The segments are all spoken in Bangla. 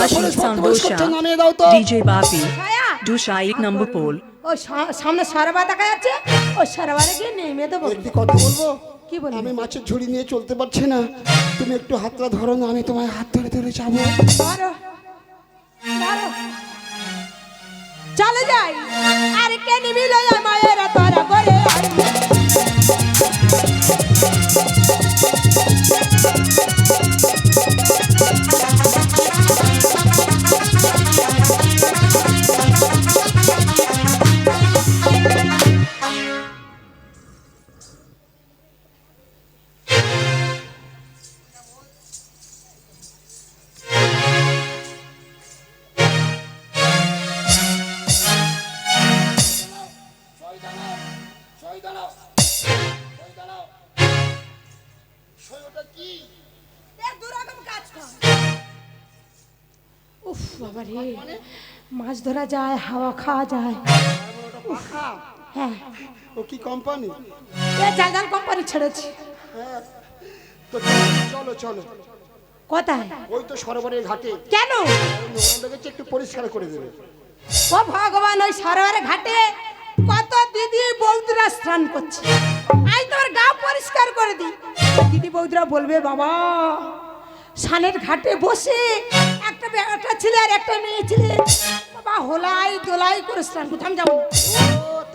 নামিয়ে দাও তো। এক নম্বর পোল ও সামনে সরবা দেখা যাচ্ছে? ও সরবারে গিয়ে নেমে দেবো। একটি কথা বলব? কি বলবি? আমি মাছের ঝুড়ি নিয়ে চলতে পারছি না। তুমি একটু হাতটা ধরো না আমি তোমায় হাত ধরে ধরে যাব। ধরো। ধরো। চলে যাই। আর কে নিবিল মায়ের তোরা করে উফ বাবা রে। মাছ ধরা যায় হাওয়া খাওয়া যায়। হ্যাঁ ও কি কোম্পানি এ জালজাল কোম্পানি ছেড়েছি। তো চলো চলো। কোথায়? ওই তো সরোবরের ঘাটে। কেন? একটু পরিষ্কার করে দেবে। ও ভগবান ওই সরোবরে ঘাটে কত দিদি বৌদিরা স্নান করছে। আজ তোর গা পরিষ্কার করে দি দিদি বৌদিরা বলবে বাবা সানের ঘাটে বসে একটা একটা ছেলে আর একটা মেয়ে ছেলে। বাবা হোলাই দোলাই করে স্নান করতে আমি যাব ও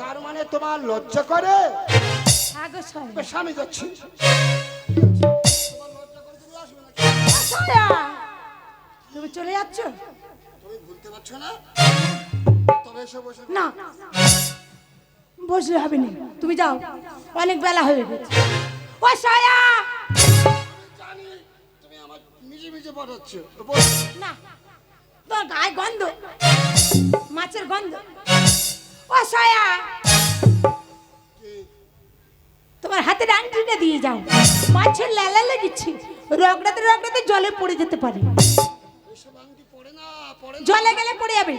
তার মানে তোমার লজ্জা করে? আগো সয়। যাচ্ছি। তুমি চলে যাচ্ছ? তুমি ভুলতে পারছ না? তবে এসে বসে। না বসলে হবে না। তুমি যাও অনেক বেলা হয়ে গেছে। ও সয়া! জানি তুমি আমার নিজে নিজে পাঠাচ্ছ। না তোর গায়ে গন্ধ মাছের গন্ধ। ও সয়া! তোমার হাতে আংটিটা দিয়ে যাও। মাছের লালা লেগেছে। রগড়াতে রগড়াতে জলে পড়ে যেতে পারে। জলে গেলে পড়ে যাবে।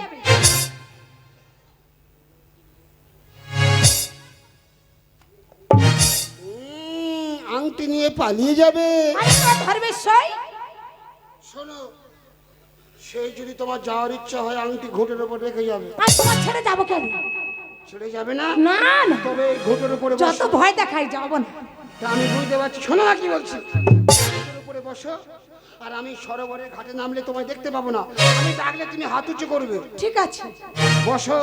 আংটি নিয়ে পালিয়ে যাবে। শোনো সেই যদি তোমার যাওয়ার ইচ্ছা হয় আংটি ঘোটের উপর রেখে যাবে। আর তোমার ছেড়ে যাব কেন? ছেড়ে যাবে না? না না। তবে ঘোটের উপরে যত ভয় দেখাই যাব না। তা আমি বুঝতে পারছি। শোনো না কি বলছি। ঘোটের উপরে বসো। আর আমি সরোবরের ঘাটে নামলে তোমায় দেখতে পাবো না। আমি ডাকলে তুমি হাত উঁচু করবে। ঠিক আছে। বসো।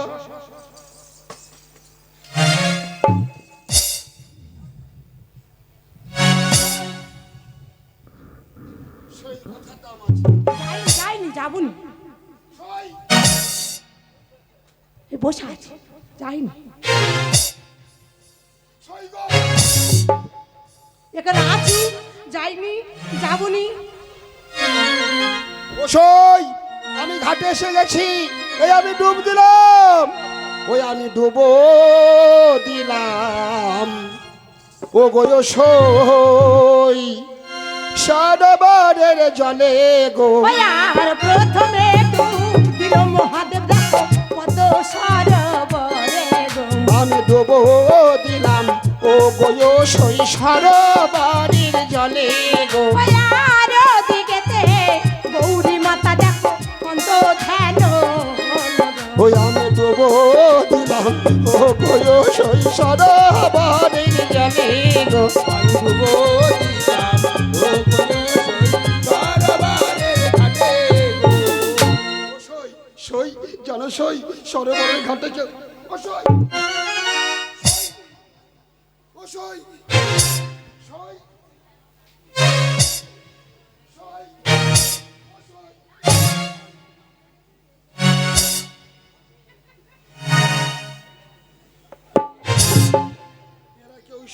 বসে আছে। যাইনি। এখানে আছি যাইনি যাবনি। ওসই আমি ঘাটে এসে গেছি। এই আমি ডুব দিলাম। ওই আমি ডুব দিলাম। ও গো সই সারাবারের জলে গো। প্রথমে আমি ডুব দিলাম। ও গো সই সারাবারের জলে গো। গৌরী মাতা দেখো কত ধ্যান। ওই আমি ডুব দিলাম। ও গো সই সারাবারের জলে গো। আমি ডুব দিলাম। ও সই সই জানো সই সরোবরের ঘাটে কেউ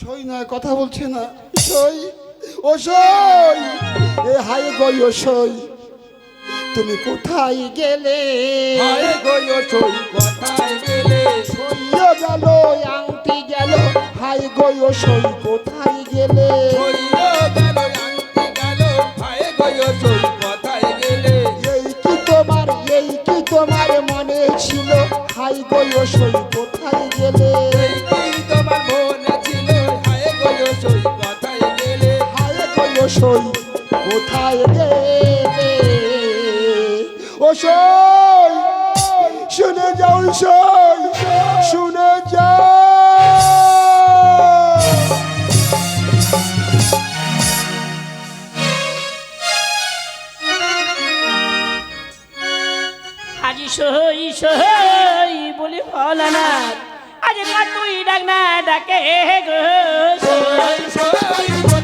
সই নয় কথা বলছে না। সই, ও সই, এ হাই গই ও সই। তুমি কোথায় গেলে? সইও গেল আংটি গেল। হাই ও সই কোথায় গেলে? এই কি তোমার এই কি তোমার মনে ছিল? হাই সই কোথায় গেলে? হায় সই কোথায় গেলে? ও ওসই শুনে যাও ওসই শুনে যাও। আজি সই সই বলে ফলানা আজ না তুই ডাক না ডাকে গো এমনই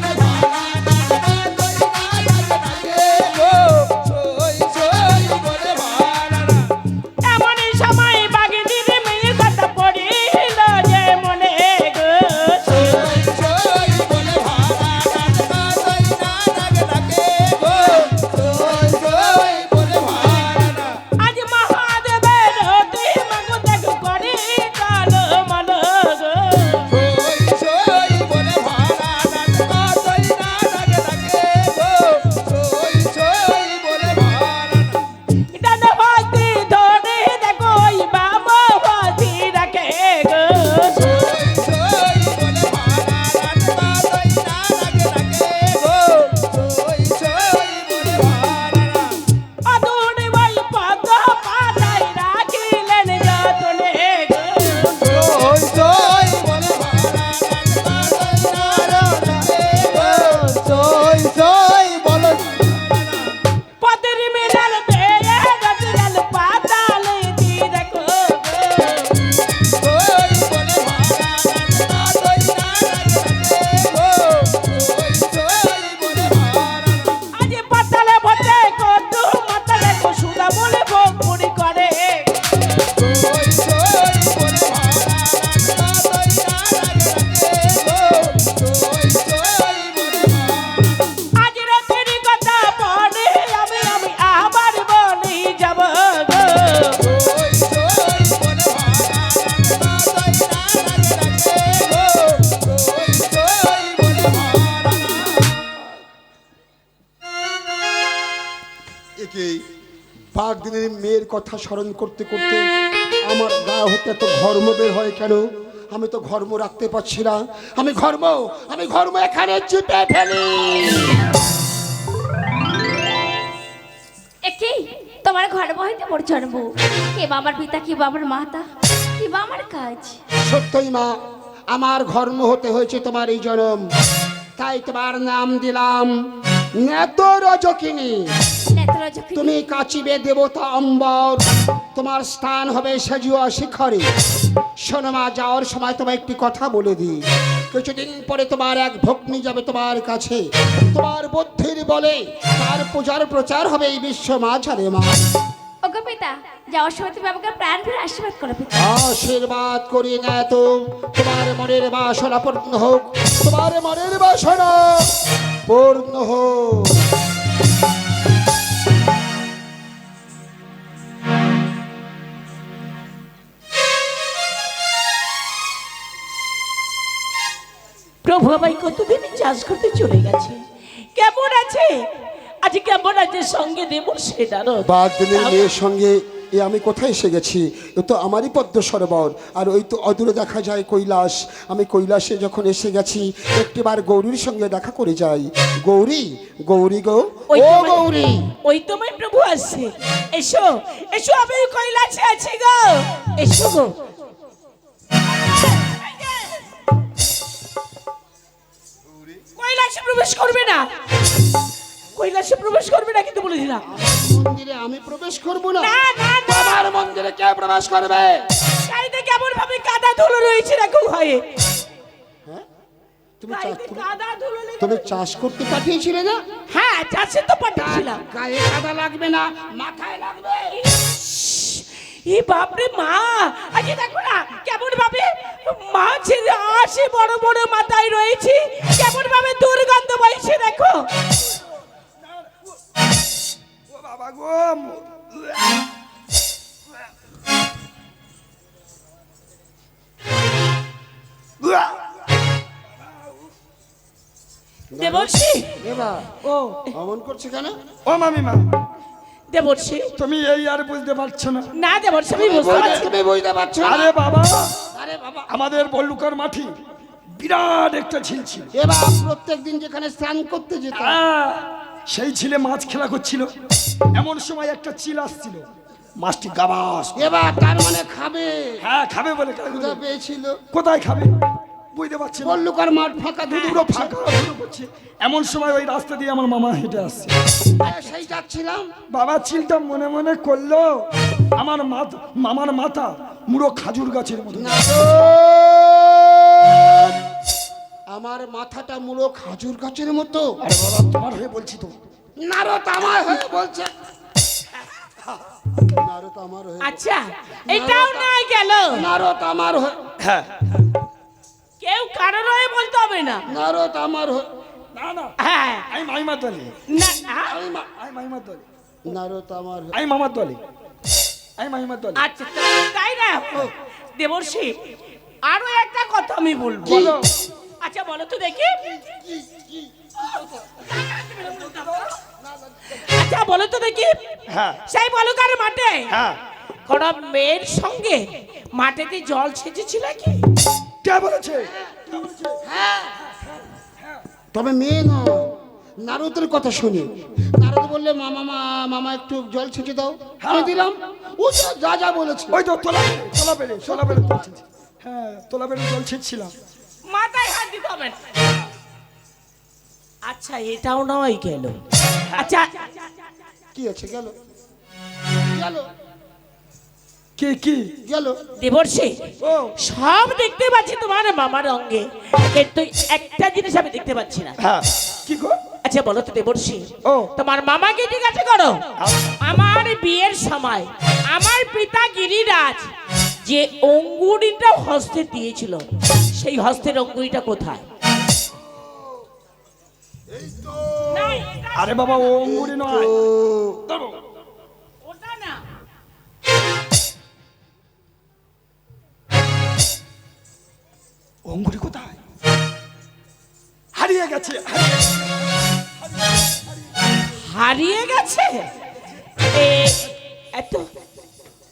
স্মরণ করতে করতে আমার গা হতে এত ঘর্ম বের হয় কেন? আমি তো ঘর্ম রাখতে পারছি না। আমি ঘর্ম আমি ঘর্ম এখানে চিপে ফেলি। একে তোমার ঘর বহিতে মোর জন্ম। কে বা আমার পিতা কে বা আমার মাতা কে বা আমার কাজ? সত্যই মা আমার ঘর্ম হতে হয়েছে তোমার এই জনম। তাই তোমার নাম দিলাম নেত রজকিনী তুমি কাচিবে দেবতা অম্বর। তোমার স্থান হবে সেজুয়া শিখরে। শোনো মা যাওয়ার সময় তোমায় একটি কথা বলে দিই। কিছুদিন পরে তোমার এক ভগ্নি যাবে তোমার কাছে। তোমার বুদ্ধির বলে তার পূজার প্রচার হবে এই বিশ্ব মাঝারে মা। ওগো পিতা যাওয়ার সময় তুমি আমাকে প্রাণ ফিরে আশীর্বাদ করো পিতা। আশীর্বাদ করি না তো। তোমার মনের বাসনা পূর্ণ হোক। তোমার মনের বাসনা পূর্ণ হোক। প্রভু আমায় কতদিন চাষ করতে চলে গেছে? কেমন আছে? আজ কেমন আছে? সঙ্গে দেব সেটারও বাগদিনের মেয়ের সঙ্গে এ আমি কোথায় এসে গেছি? এ তো আমারই পদ্ম সরোবর। আর ওই তো অদূরে দেখা যায় কৈলাস। আমি কৈলাসে যখন এসে গেছি একটিবার গৌরীর সঙ্গে দেখা করে যাই। গৌরী গৌরী গো। ওই ও গৌরী। ওই তোমায় প্রভু আসছে। এসো এসো আমি ওই কৈলাসে আছি গো। এসো গো। কৈলাসে প্রবেশ করবে না। কৈলাসে প্রবেশ করবে না কিন্তু বলে দিলাম। মন্দিরে আমি প্রবেশ করব না। না, মন্দিরে কে প্রবেশ করবে? গাড়িতে কেমন ভাবে কাদা ধুলো রয়েছে দেখো ভয়ে? তুমি চাষ তুমি করতে পাঠিয়েছিলে না? হ্যাঁ চাষে তো পাঠিয়েছিলাম। গায়ে কাদা লাগবে না মাথায় লাগবে। এই বাপরে মা আজকে দেখো না মাছের আসে বড় বড় মাথায় রয়েছে। কেমন ভাবে দুর্গন্ধ বইছে দেখো। বাবা গো দেবর্ষি? ও। অমন করছে কেন? ও মামিমা দেবর্ষি তুমি এই আর বুঝতে পারছ না। না দেবর্ষি আমি বুঝতে পারছি তুমি বুঝতে পারছ না। আরে বাবা আরে বাবা। আমাদের বল্লুকর মাঠি বিরাট একটা ঝিল ছিল। এবার প্রত্যেক দিন যেখানে স্নান করতে যেত সেই ছিলে মাছ খেলা করছিল। এমন সময় একটা চিল আসছিল। মাছটি গাবাস এবার তার মানে খাবে। হ্যাঁ খাবে বলে। পেয়েছিল। কোথায় খাবে? বুঝতে পারছি না। বল্লুকার মাঠ ফাঁকা দুটো পুরো ফাঁকা। করছে। এমন সময় ওই রাস্তা দিয়ে আমার মামা হেঁটে আসছে। সেই যাচ্ছিলাম। বাবা চিলটা মনে মনে করল আমার মাথা মামার মাথা মুড়ো খাজুর গাছের মতো। আমার মাথাটা মুড়ো খাজুর গাছের মতো। আরে বাবা তোমার হয়ে বলছি তো। নারদ আমার হয়ে বলছে। নারদ আমার হয়ে আচ্ছা এটাও নাই গেল। নারদ আমার হয়ে হ্যাঁ। কেউ কারোর হয়ে বলতে হবে না। নারদ আমার হয়ে না না হ্যাঁ। আমি মাইমার দলে। না হ্যাঁ? আমি মাইমার দলে। নারদ আমার আমি মামার দলে। আমি মাইমার দলে। আচ্ছা তাই না? দেবর্ষী আরও একটা কথা আমি বলব। বলো। আচ্ছা বলো তো দেখি। আচ্ছা বলো তো দেখি। হ্যাঁ। সেই বলুকার মাঠে। হ্যাঁ। কোন মেয়ের সঙ্গে মাঠেতে জল ছেঁচেছিল কি? কে বলেছে? তবে মেয়ে না নারদের কথা শুনি। নারদ বললে মামা মা মামা একটু জল ছেঁচে দাও। আমি দিলাম। ও যা যা বলেছে। ওই তো তোলা তোলা পেরে তোলা পেরে হ্যাঁ তোলা পেরে জল ছেঁচছিলাম। মাথায় হাত দিতে হবে। না। আচ্ছা এটাও নয় গেল। আচ্ছা। কি আছে গেল। গেল। কি কি? গেল। দেবর্ষী সব দেখতে পাচ্ছি তোমার মামার অঙ্গে কিন্তু একটা জিনিস আমি দেখতে পাচ্ছি না। হ্যাঁ। কি গো? আচ্ছা বলো তো দেবর্ষী ও। তোমার মামাকে জিজ্ঞাসা করো? আমার বিয়ের সময় আমার পিতা গিরিরাজ যে অঙ্গুরিটা হস্তে দিয়েছিল সেই হস্তের অঙ্গুরিটা কোথায়? আরে বাবা ও অঙ্গুরি নয়। অঙ্গুরি কোথায় হারিয়ে গেছে হারিয়ে গেছে। এত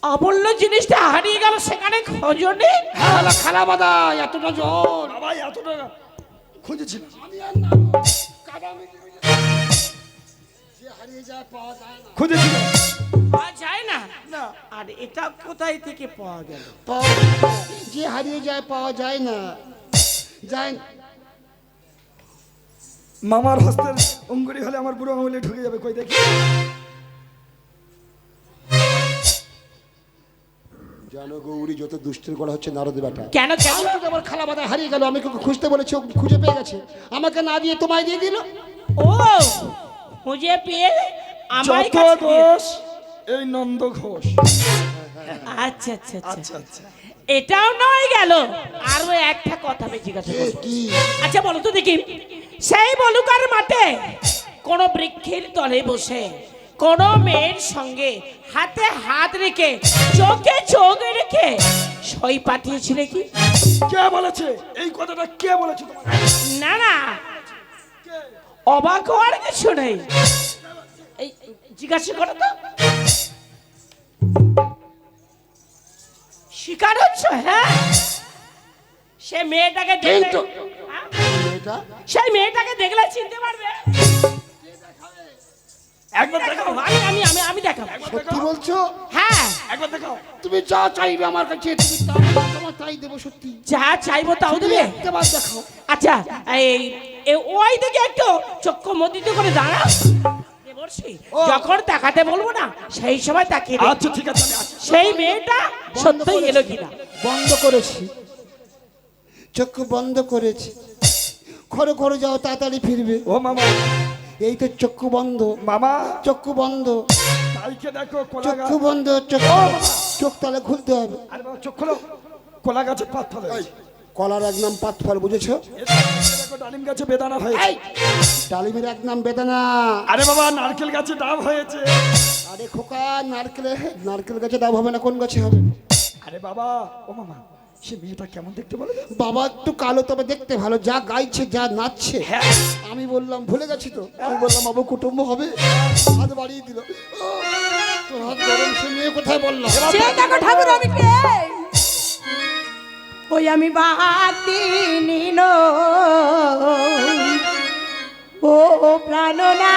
অমূল্য জিনিসটা হারিয়ে গেল সেখানে খোঁজনে খালা খালা বাদা এতটা জল বাবা এত টাকা খুঁজেছিল যে হারিয়ে যায় পাওয়া যায় না? খুঁজেছিল পাওয়া যায় না না আর এটা কোথায় থেকে পাওয়া গেল? পাওয়া যে হারিয়ে যায় পাওয়া যায় না। যায় মামার হস্তের অঙ্গুরি হলে আমার বুড়ো আঙুলে ঢুকে যাবে কই দেখি। জানো গৌরী যত দুষ্টের করা হচ্ছে নারদ বেটা। কেন কেন? তো আমার খালা বাদা হারিয়ে গেল আমি খুঁজতে বলেছি ও খুঁজে পেয়ে গেছে। আমাকে না দিয়ে তোমায় দিয়ে দিল। ও! খুঁজে পেয়ে আমার যত কাছে দোষ এই নন্দ ঘোষ। আচ্ছা আচ্ছা আচ্ছা। আচ্ছা আচ্ছা। এটাও নয় গেল। আরও একটা কথা আমি জিজ্ঞাসা আচ্ছা বলো তো দেখি। সেই বলুকার মাঠে কোন বৃক্ষের তলে বসে কোন মেয়ের সঙ্গে হাতে হাত রেখে চোখে চোখ রেখে সই পাঠিয়েছিলে কি? কে বলেছে? এই কথাটা কে বলেছে না না অবাক হওয়ার কিছু নেই। এই জিজ্ঞাসা করো তো। শিকার হচ্ছ হ্যাঁ? সে মেয়েটাকে দেখলে হ্যাঁ? সেই মেয়েটাকে দেখলে চিনতে পারবে। একবার দেখাও। আমি আমি আমি আমি দেখাবো। সত্যি বলছো? হ্যাঁ। একবার দেখাও। তুমি যা চাইবে আমার কাছে তুমি তা তোমার তাই দেবো সত্যি। যা চাইব তাও দেবে। একটা দেখাও। আচ্ছা এই এ- ওই দিকে একটু চক্ষু মদিত করে দাঁড়াও। যখন তাকাতে বলব না সেই সময় তাকিয়ে আচ্ছা ঠিক আছে সেই মেয়েটা সত্যই এলো কিনা? বন্ধ করেছি। চক্ষু বন্ধ করেছি। ঘরে ঘরে যাও তাড়াতাড়ি ফিরবে। ও মামা। এই তো চক্ষু বন্ধ। মামা। চক্ষু বন্ধ। তাইকে দেখো চক্ষু বন্ধ চক্ষু চোখ তাহলে খুলতে হবে। আরে বাবা চোখ খোলো। কোলা গাছে পাত ফলে কলার এক নাম পাত ফল বুঝেছ দেখো ডালিম গাছে বেদানা হয়েছে। ডালিমের এক নাম বেদানা। আরে বাবা নারকেল গাছে ডাব হয়েছে। আরে খোকা নারকেল নারকেল গাছে ডাব হবে না কোন গাছে হবে? আরে বাবা ও মামা। সে মেয়েটা কেমন দেখতে বলে বাবা একটু কালো তবে দেখতে ভালো। যা গাইছে যা নাচছে। হ্যাঁ। আমি বললাম ভুলে গেছি তো? আমি বললাম বাবু কুটুম্ব হবে। হাত বাড়িয়ে দিল। তোর হাত গরম সে মেয়ে কোথায় বললাম ঠাকুর আমি কে? ওই আমি বাতি ও প্রাণনা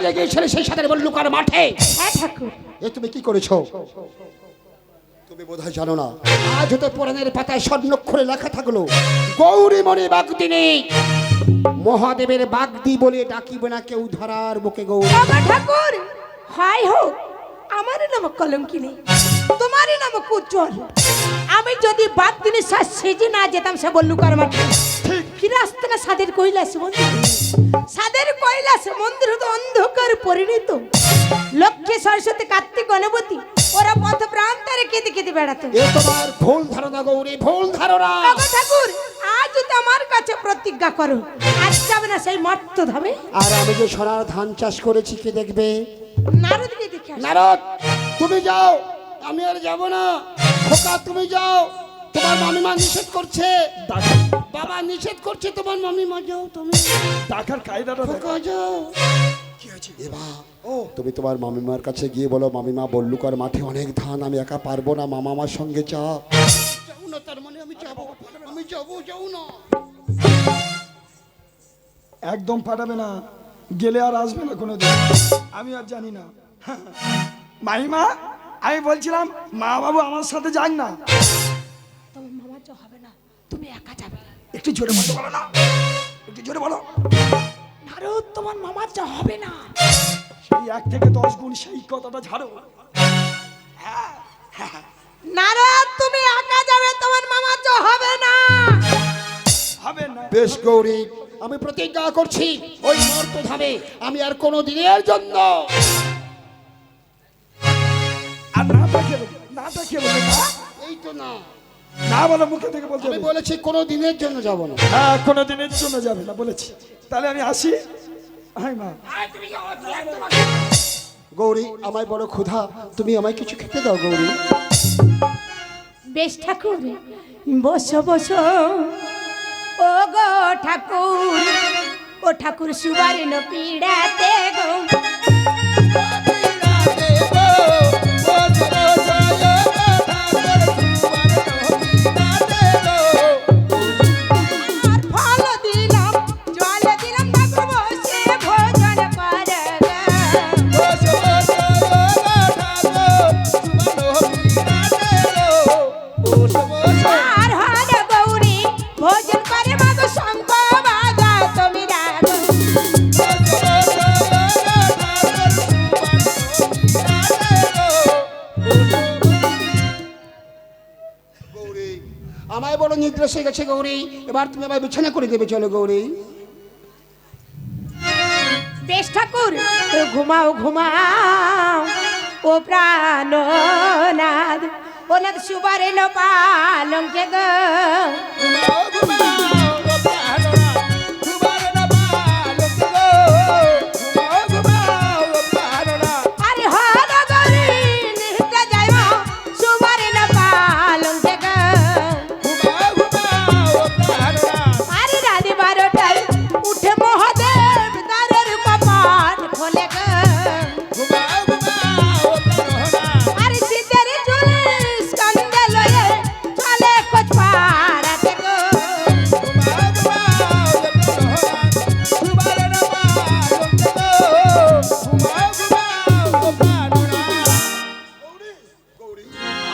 সাজিয়ে গিয়েছিলে সেই সাথে বল্লুকার মাঠে? হ্যাঁ ঠাকুর। এ তুমি কি করেছ? তুমি বোধহয় জানো না। আজ হতে পুরাণের পাতায় স্বর্ণক্ষরে লেখা থাকল গৌরী মণি বাগদিনী মহাদেবের বাগদি বলে ডাকিবে না কেউ ধরার বুকে গৌরী। ঠাকুর হাই হোক আমারই নাম কলঙ্কি নেই তোমারই নাম উজ্জ্বল আমি যদি বাদ দিনে সেজে না যেতাম সে বললু কার মাঠে। ফিরে আসতে না সাদের কৈলাস মন্দির সাদের কৈলাস মন্দির হতো অন্ধকার পরিণত। লক্ষ্মী সরস্বতী কার্তিক গণপতি ওরা পথ প্রান্তরে কেঁদে কেঁদে বেড়াতো। এ তোমার ভুল ধারণা গৌরী ভুল ধারণা। ঠাকুর আজ যদি আমার কাছে প্রতিজ্ঞা করো আজ যাবে না সেই মর্ত ধামে। আর আমি যে সোনার ধান চাষ করেছি কি দেখবে? নারদকে দেখে নারদ তুমি যাও আমি আর যাব না। খোকা তুমি যাও তোমার মামিমা নিষেধ করছে। বাবা নিষেধ করছে তোমার মামিমা যাও তুমি। টাকার কায়দাটা যাও। কি হয়েছে এবা ও। তুমি তোমার মামিমার কাছে গিয়ে বলো মামিমা বল্লুকার মাঠে অনেক ধান আমি একা পারব না মামা আমার সঙ্গে চা। যাও না তার মানে আমি যাব। আমি যাব যাও না। একদম পাঠাবে না গেলে আর আসবে না কোনো দিন আমি আর জানি না। মাইমা আমি বলছিলাম মা বাবু আমার সাথে যাক না। তোমার মামা তো হবে না তুমি একা যাবে। একটু জোরে বলতে বলো না। একটু জোরে বলো। নারদ তোমার মামার যা হবে না। সেই এক থেকে দশ গুণ সেই কথাটা ঝাড়ো। নারদ তুমি একা যাবে তোমার মামার যা হবে না। হবে না। বেশ গৌরী আমি প্রতিজ্ঞা করছি ওই মর্ত ধামে আমি আর কোনো দিনের জন্য আর না তাকে না না এই তো না। না বলে মুখে থেকে বলতে আমি বলেছি কোনো দিনের জন্য যাব না। হ্যাঁ কোনো দিনের জন্য যাবে না বলেছি। তাহলে আমি আসি। হাই মা। গৌরী আমায় বড় ক্ষুধা। তুমি আমায় কিছু খেতে দাও গৌরী। বেশ ঠাকুর বসো বসো। ও গো ঠাকুর ও ঠাকুর সুবারিন পীড়াতে গো। বড় নিদ্রা হয়ে গেছে গৌরী। এবার তুমি আবার বিছানা করে দেবে চলো গৌরী। বেশ ঠাকুর ঘুমাও ঘুমাও। ও প্রাণনাথ ও নাথ সুবারে পালং পালঙ্কে গো।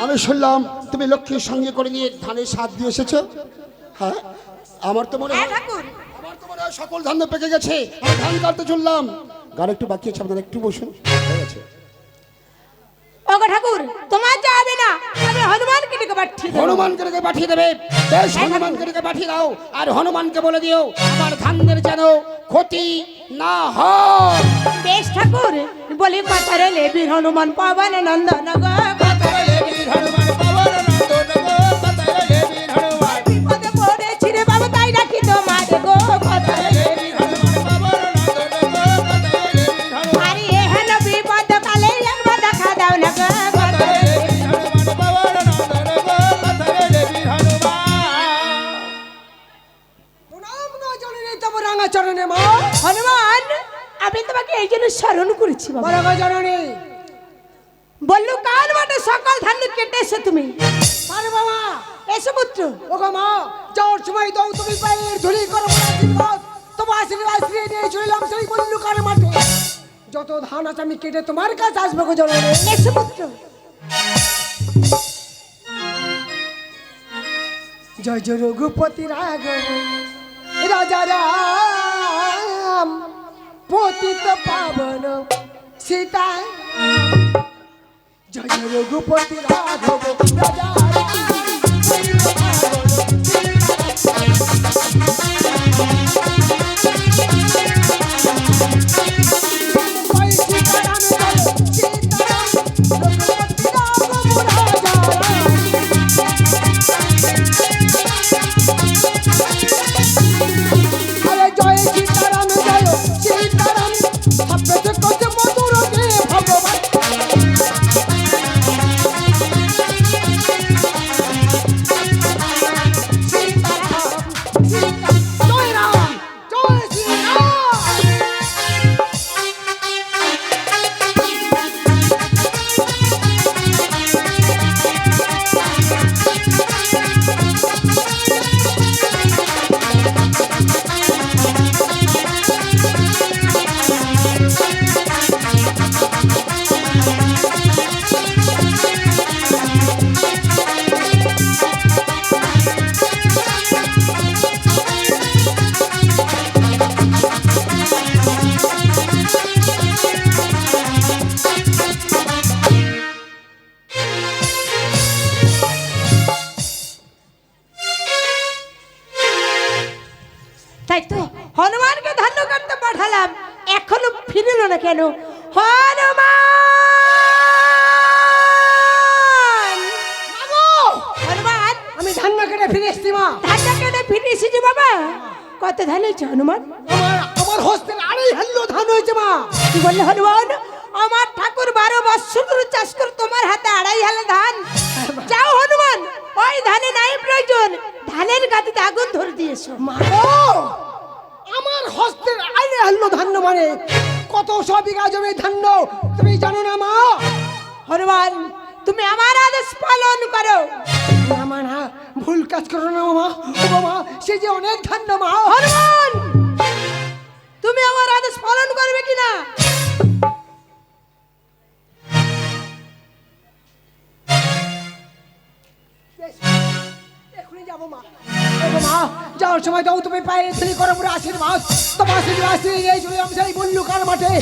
আমি শুনলাম তুমি লক্ষ্মীর সঙ্গে করে নিয়ে ধানের সাথ দিয়ে এসেছ। হ্যাঁ আমার তো মনে হ্যাঁ হয় আমার তো মনে হয় সকল ধান পেকে গেছে। আমি ধান কাটতে চললাম। গান একটু বাকি আছে আপনারা একটু বসুন। হয়ে ওগো ঠাকুর তোমার যাবে না। হনুমানকে ডেকে পাঠিয়ে দেবো। হনুমানকে ডেকে পাঠিয়ে দেবে। বেশ হনুমানকে ডেকে পাঠিয়ে দাও। আর হনুমানকে বলে দিও আমার ধানদের যেন ক্ষতি না হয়। বেশ ঠাকুর। বলি কথা রইলে বীর হনুমান পবন নন্দন গো হনুমান আমি তোমাকে এই জন্য স্মরণ করেছি জননী। বললু কাল মাঠে সকাল ধান কেটে এসো তুমি। আরে বাবা এসো পুত্র। ও গো মা যাওয়ার সময় দাও তুমি পায়ের ধুলি করো আশীর্বাদ তোমার আশীর্বাদ ফিরিয়ে নিয়ে চললাম সেই বল্লুকার মাঠে। যত ধান আছে আমি কেটে তোমার কাছে আসব গো জননী। এসো পুত্র। জয় জয় রঘুপতি রাগ রাজা রাম পতিত পাবন সীতা জয় জয় রঘুপতি রাঘব রাজা তাই তো হনুমানকে ধান্য করতে পাঠালাম। এখনও ফিরল না কেন? হনুমান! হনুমান! আমি ধান্য কেটে ফিরে এসছি মা। ধানটা কেটে ফিরে এসেছি বাবা। কত ধান হয়েছে হনুমান? আমার হস্তের আড়াই হাল্লো ধান হয়েছে মা। কি বললে হনুমান? আমার ঠাকুর বারো বৎসর ধরে চাষ করে তোমার হাতে আড়াই হালে ধান। যাও হনুমান। ওই ধানে নাই প্রয়োজন। ধানের গাদিতে আগুন ধরে দিয়েছ। মা! আমার হস্তের আড়াই হাল্লো ধান্য মানে। কত সব বিঘা জমি ধান্য, তুমি জানো না মা? হনুমান তুমি আমার আদেশ পালন করো। না মা, না, ভুল কাজ করো না মা, ও মা সে যে অনেক ধান্য মা। হনুমান তুমি আমার আদেশ পালন করবে কিনা এখনই যাব মা। মা, যাওয়ার সময় দাও তুমি পায়ে শ্রী করো পুরো আশীর্বাদ। তোমার আশীর্বাদ নিয়ে চলে আমি সেই বল্লুকার মাঠে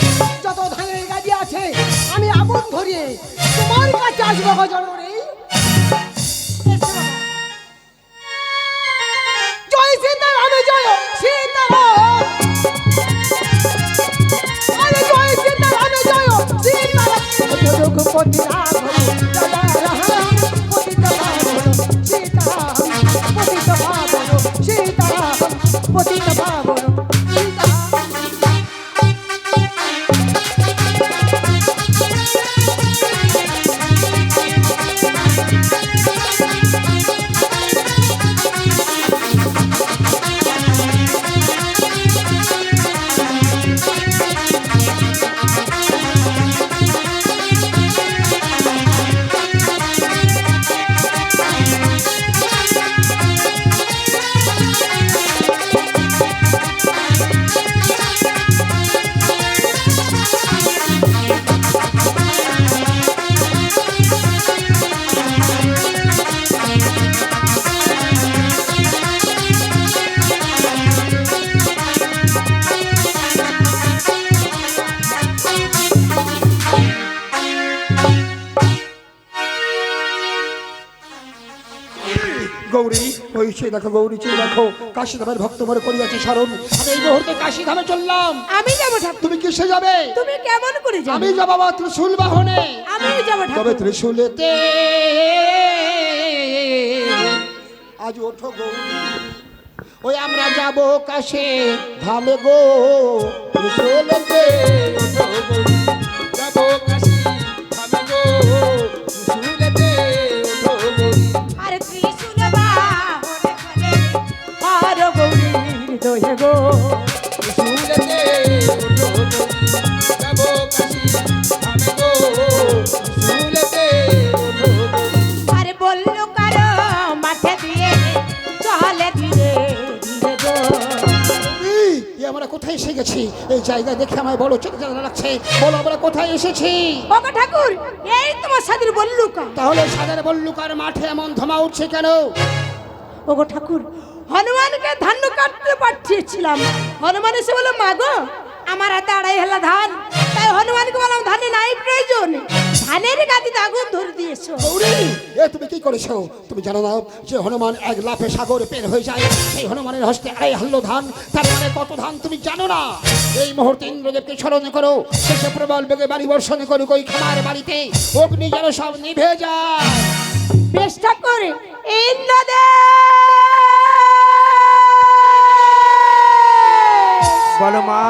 যত ধানের গাড়ি আছে, আমি আগুন ধরিয়ে তোমার কাছে আসব গো দেখো গৌরী চেয়ে দেখো কাশী ধামের ভক্ত মরে করিয়াছে স্মরণ আমি এই মুহূর্তে কাশী ধামে চললাম। আমি যাব ঠাকুর। তুমি কিসে যাবে? তুমি কেমন করে যাবে? আমি যাব বাবা ত্রিশূল বাহনে। আমি যাব তবে ঠাকুর ত্রিশূলেতে আজ ওঠো গৌরী ওই আমরা যাব কাশে ধামে গো। ত্রিশূলেতে ওঠো গৌরী গো। আর বলল কারও মাঠে দিয়ে চলে দিয়ে আমরা কোথায় এসে গেছি? এই জায়গা দেখে আমায় বড় চোখ জানা লাগছে। বলো আমরা কোথায় এসেছি? বাবা ঠাকুর এই তোমার সাদের বল্লুকা। তাহলে সাদের বল্লুকার মাঠে এমন ধমা উঠছে কেন? ওগো ঠাকুর হনুমানকে ধান কাটতে পাঠিয়েছিলাম। হনুমান এসে বলে মাগো আমার হাতে আড়াই হেলা ধান। তাই হনুমানকে বললাম ধানে নাই প্রয়োজন। ধানের গাদিতে আগুন ধরে দিয়েছ। এ তুমি কি করেছ? তুমি জানো না যে হনুমান এক লাফে সাগর পের হয়ে যায়? সেই হনুমানের হস্তে আড়াই হাল্লো ধান। তার মানে কত ধান তুমি জানো না? এই মুহূর্তে ইন্দ্রদেবকে স্মরণ করো। শেষে প্রবল বেগে বাড়ি বর্ষণ করো ওই খামার বাড়িতে। অগ্নি যেন সব নিভে যায়। বেশ ঠাকুর ইন্দ্রদেব! বলো মা।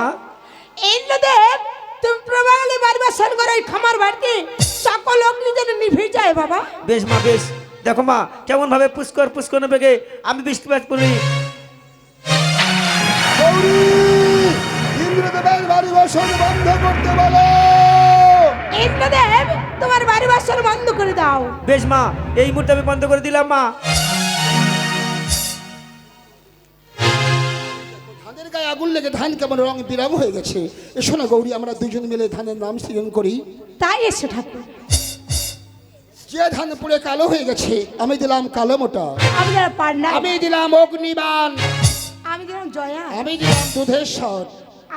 ইন্দ্রদেব তুমি প্রবাগলে বাড়ি বাসন করে খামার বাড়িতে সকল অগ্নি যেন নিভে যায় বাবা। বেশ মা বেশ। দেখো মা কেমন ভাবে পুষ্কর পুষ্কর বেগে আমি বৃষ্টিপাত করি। ইন্দ্রদেবের বাড়ি বর্ষণ বন্ধ করতে বলো। ইন্দ্রদেব তোমার বাড়ি বাসন বন্ধ করে দাও। বেশ মা এই মুহূর্তে আমি বন্ধ করে দিলাম মা। ধানের গায়ে আগুন লেগে ধান কেমন রং বিরাম হয়ে গেছে? এসো না গৌরী আমরা দুজন মিলে ধানের নাম সৃজন করি। তাই এসো ঠাকুর। যে ধান পুড়ে কালো হয়ে গেছে আমি দিলাম কালো মোটা। আমি দিলাম অগ্নিবান আমি দিলাম জয়া। আমি দিলাম দুধেশ্বর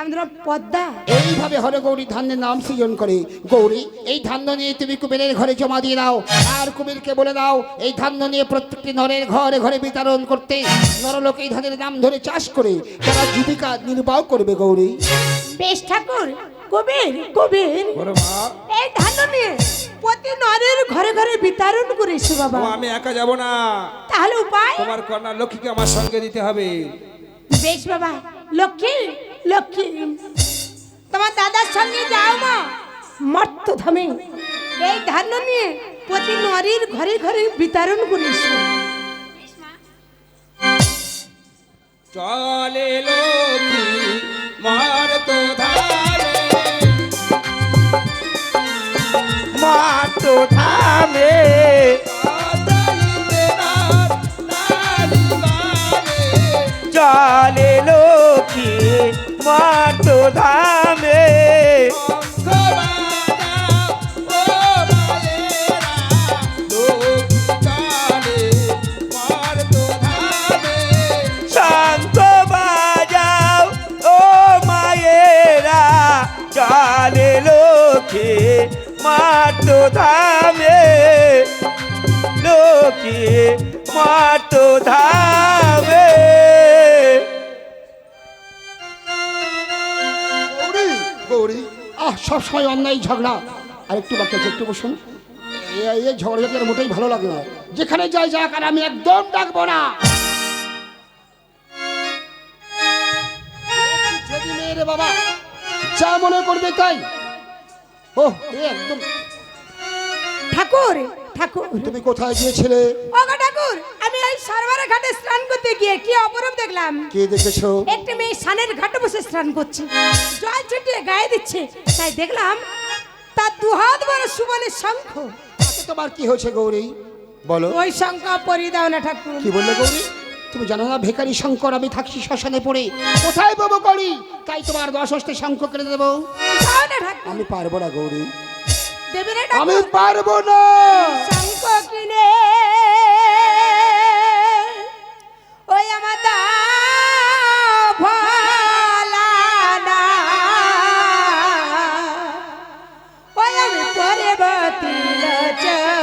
দিলাম পদ্মা। এইভাবে হরে গৌরী ধানের নাম সৃজন করে। গৌরী এই ধান্য নিয়ে তুমি কুবেরের ঘরে জমা দিয়ে দাও। আর কুবেরকে বলে দাও এই ধান্য নিয়ে প্রত্যেকটি নরের ঘরে ঘরে বিতরণ করতে। নরলোক এই ধানের নাম ধরে চাষ করে তারা জীবিকা নির্বাহ করবে গৌরী। বেশ ঠাকুর কবির কবির। এই ধান নিয়ে প্রতি নরের ঘরে ঘরে বিতরণ করেছে বাবা। আমি একা যাব না। তাহলে উপায়? তোমার কন্যা লক্ষ্মীকে আমার সঙ্গে দিতে হবে। বেশ বাবা লক্ষ্মী লক্ষ্মী। তোমার দাদার সঙ্গে যাও মা। মর্ত ধামে এই ধান্য নিয়ে প্রতি নরীর ঘরে ঘরে বিতরণ করিস। চলে লক্ষ্মী মার তো ধারে মা তো থামে আতালিতে নার নারিবারে। চলে তো ধামে আহ সব সময় অন্যায়, ঝগড়া। আর একটু বাকি একটু বসুন। ঝগড়া ঝগড়া মোটেই ভালো লাগে না। যেখানে যাই যাক, আর আমি একদম ডাকবো না। বাবা, যা মনে করবে তাই। ও একদম। ঠাকুর ঠাকুর। তুমি কোথায় গিয়েছিলে? ওগো ঠাকুর আমি এই সরোবরে ঘাটে স্নান করতে গিয়ে কি অপরূপ দেখলাম। কে দেখেছ? একটি মেয়ে সানের ঘাটে বসে স্নান করছে। জল ছিটিয়ে গায়ে দিচ্ছে। তাই দেখলাম তার দুহাত বড় সুবনের শঙ্খ। তাতে তোমার কি হয়েছে গৌরী? বলো। ওই শঙ্খ পরিয়ে দাও না ঠাকুর। কি বললে গৌরী? তুমি জানো না ভিখারি শঙ্কর আমি থাকছি শ্মশানে পড়ে। কোথায় পাবো করি তাই তোমার দশ হস্তে শঙ্খ করে দেবো। আমি পারব না গৌরী। আমি পারব না।